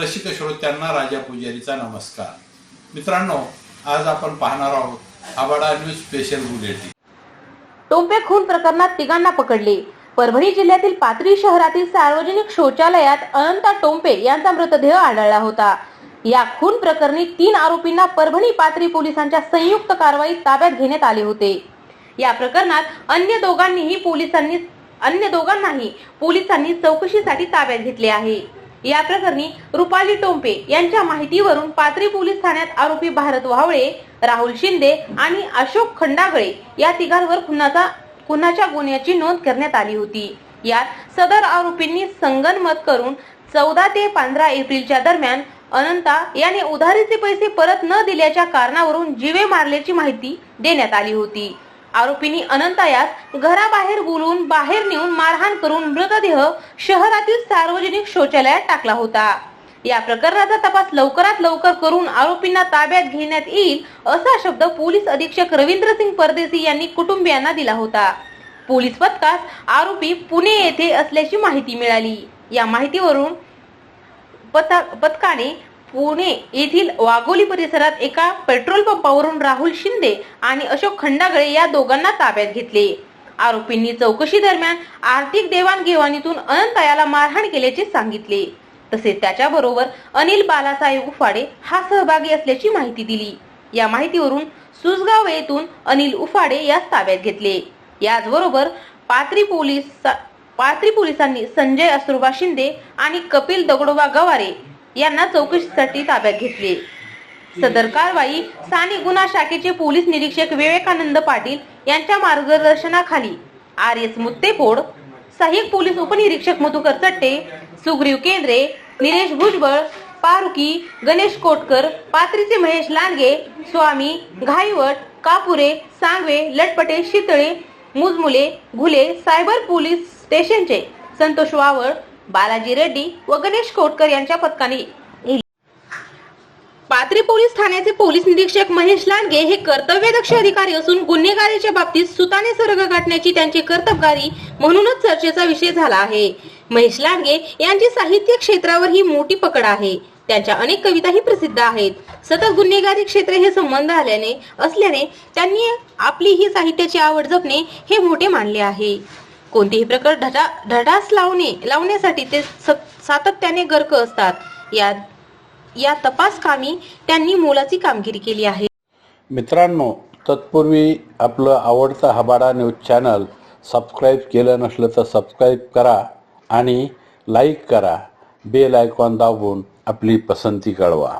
रसिक श्रोत्यांना राजा पुजारीचा नमस्कार. मित्रांनो आज आपण पाहणार आहोत आबाडा न्यूज स्पेशल बुलेटिन. टोंपे खून प्रकरणात तिघांना पकडले. परभणी जिल्ह्यातील पाथरी शहरातील सार्वजनिक शौचालयात अनंता टोंपे यांचा मृतदेह आढळला होता. या खून प्रकरणी तीन आरोपींना परभणी पाथरी पोलिसांच्या संयुक्त कारवाईत ताब्यात घेण्यात आले होते. या प्रकरणात अन्य दोघांनीही पोलिसांनी अन्य दोघांनाही पोलिसांनी चौकशीसाठी ताब्यात घेतले आहे. या प्रकरणी रुपाली टोंपे यांच्या माहितीवरून पाथरी पोलीस ठाण्यात आरोपी भारत वावळे राहुल शिंदे आणि अशोक खंडागळे या तिघांवर खुनाचा खुनाच्या गुन्ह्याची नोंद करण्यात आली होती. यात सदर आरोपींनी संगनमत करून चौदा ते पंधरा एप्रिलच्या दरम्यान अनंता याने उधारीचे पैसे परत न दिल्याच्या कारणावरून जीवे मारल्याची माहिती देण्यात आली होती. आरोपींनी अनंतायास घराबाहेर बोलून बाहेर नेऊन मारहाण करून मृतदेह शहरातील सार्वजनिक शौचालयात टाकला होता. या प्रकरणाचा तपास लवकरात लवकर करून आरोपींना ताब्यात घेण्यात येईल असा शब्द पोलीस अधीक्षक रवींद्र सिंग परदेसी यांनी कुटुंबियांना दिला होता. पोलीस पथकास आरोपी पुणे येथे असल्याची माहिती मिळाली. या माहितीवरून पथकाने पुणे येथील वाघोली परिसरात एका पेट्रोल पंपावरून राहुल शिंदे आणि अशोक खंडागळे या दोघांना ताब्यात घेतले. आरोपींनी चौकशी दरम्यान आर्थिक देवाणघेवाणीतून अनंतायाला मारहाण केल्याचे सांगितले. तसेच त्याच्याबरोबर अनिल बालासाहेब उफाडे हा सहभागी असल्याची माहिती दिली. या माहितीवरून सुसगाव येथून अनिल उफाडे यास ताब्यात घेतले. याचबरोबर पात्री पोलीस पात्री पोलिसांनी संजय असुरबा शिंदे आणि कपिल दगडोबा गवारे यांना चौकशीसाठी ताब्यात घेतले. सदर कारवाई स्थानिक गुन्हा शाखेचे पोलीस निरीक्षक विवेकानंद पाटील यांच्या मार्गदर्शनाखाली. आर एस मुत्तेफोड सहाय्यक पोलीस उपनिरीक्षक मधुकर चट्टे सुग्रीव केंद्रे निलेश भुजबळ पारुकी गणेश कोटकर पात्रीचे महेश लांडगे स्वामी घाईवट कापुरे सांगवे लटपटे शितळे मुजमुले घुले सायबर पोलीस स्टेशनचे संतोष वावळ बालाजी रेड्डी व गणेश कोटकर यांच्या पथकाने पाथरी पोलीस ठाण्याचे पोलीस निरीक्षक महेश लांडगे हे कर्तव्यदक्ष अधिकारी असून गुन्हेगारीच्या बाबतीत सुताने सर्ग गाठण्याची त्यांची कर्तबगारी म्हणूनच चर्चेचा विषय झाला आहे. महेश लांडगे यांची साहित्य क्षेत्रावर ही मोठी पकड आहे. त्यांच्या अनेक कविताही प्रसिद्ध आहेत. सतत गुन्हेगारी क्षेत्र हे संबंध आल्याने असल्याने त्यांनी आपली ही साहित्याची आवड जपणे हे मोठे मानले आहे. कोणतेही प्रकार ढटा ढडास लावणे लावण्यासाठी ते सत- सातत्याने गर्क असतात. या या तपास कामी त्यांनी मोलाची कामगिरी केली आहे. मित्रांनो तत्पूर्वी आपलं आवडतं हबाडा न्यूज चॅनल सबस्क्राईब केलं नसलं तर सबस्क्राईब करा आणि लाईक करा. बेल आयकॉन दाबून आपली पसंती कळवा.